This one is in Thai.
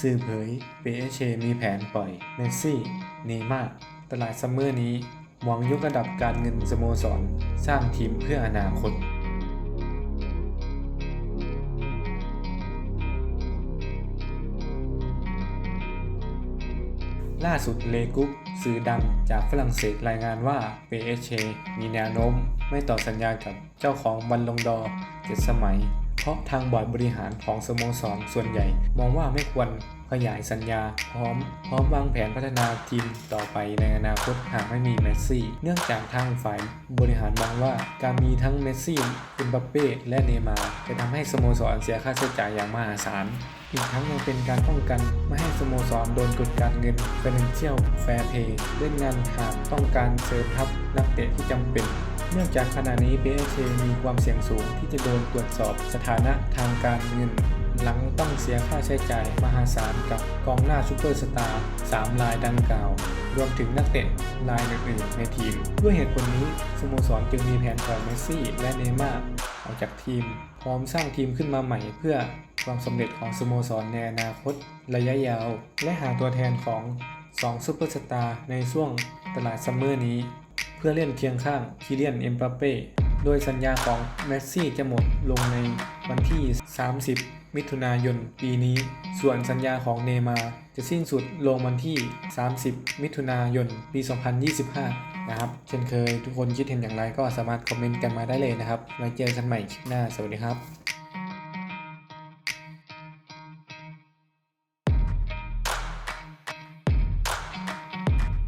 สื่อเผยเปเชมีแผนปล่อยเมสซี่เนย์มาร์ตลาดซัมเมอร์นี้หวังยกระดับการเงินสโมสร สร้างทีมเพื่ออนาคตล่าสุดเลกุปสื่อดังจากฝรั่งเศสรายงานว่า PSG มีแนวโน้ม ไม่ต่อสัญญากับเจ้าของบัลลงดอร์เจ็ดสมัย เพราะทางบอร์ดบริหารของสโมสรส่วนใหญ่ มองว่าไม่ควรขยายสัญญา พร้อม พร้อมวางแผนพัฒนาทีมต่อไปในอนาคตหากไม่มีเมสซี่ เนื่องจากทางฝ่ายบริหารมองว่าการมีทั้งเมสซี่เอ็มบัปเป้และเนมาร์จะทำให้สโมสรเสียค่าใช้จ่ายอย่างมหาศาลอีกทั้งยังเป็นการป้องกันไม่ให้สโมสรโดนกดการเงิน Financial Fair Play เล่นงานหากต้องการเสริมทัพนักเตะที่จำเป็น เนื่องจากขณะนี้ PSG มีความเสี่ยงสูงที่จะโดนตรวจสอบสถานะทางการเงิน หลังต้องเสียค่าใช้จ่ายมหาศาลกับกองหน้าซูเปอร์สตาร์3รายดังกล่าว รวมถึงนักเตะรายอื่นๆในทีม ด้วยเหตุผลนี้สโมสรจึงมีแผนปล่อยเมสซี่ และเนย์ม่าร์ออกจากทีม พร้อมสร้างทีมขึ้นมาใหม่เพื่อความสำเร็จของสโมสรในอนาคต ระยะยาว และหาตัวแทนของ2ซูเปอร์สตาร์ในช่วงตลาดซัมเมอร์นี้ พื่อเล่นเคียงข้างคิเลียนเอ็มบัปเป้ โดยสัญญาของเมสซี่จะหมดลงในวันที่ 30 มิถุนายนปีนี้ ส่วนสัญญาของเนมาร์จะสิ้นสุดลงวันที่ 30 มิถุนายนปี 2025 นะครับ เช่นเคยทุกคนคิดเห็นอย่างไรก็สามารถคอมเมนต์กันมาได้เลยนะครับไว้เจอกันใหม่คลิปหน้า สวัสดีครับ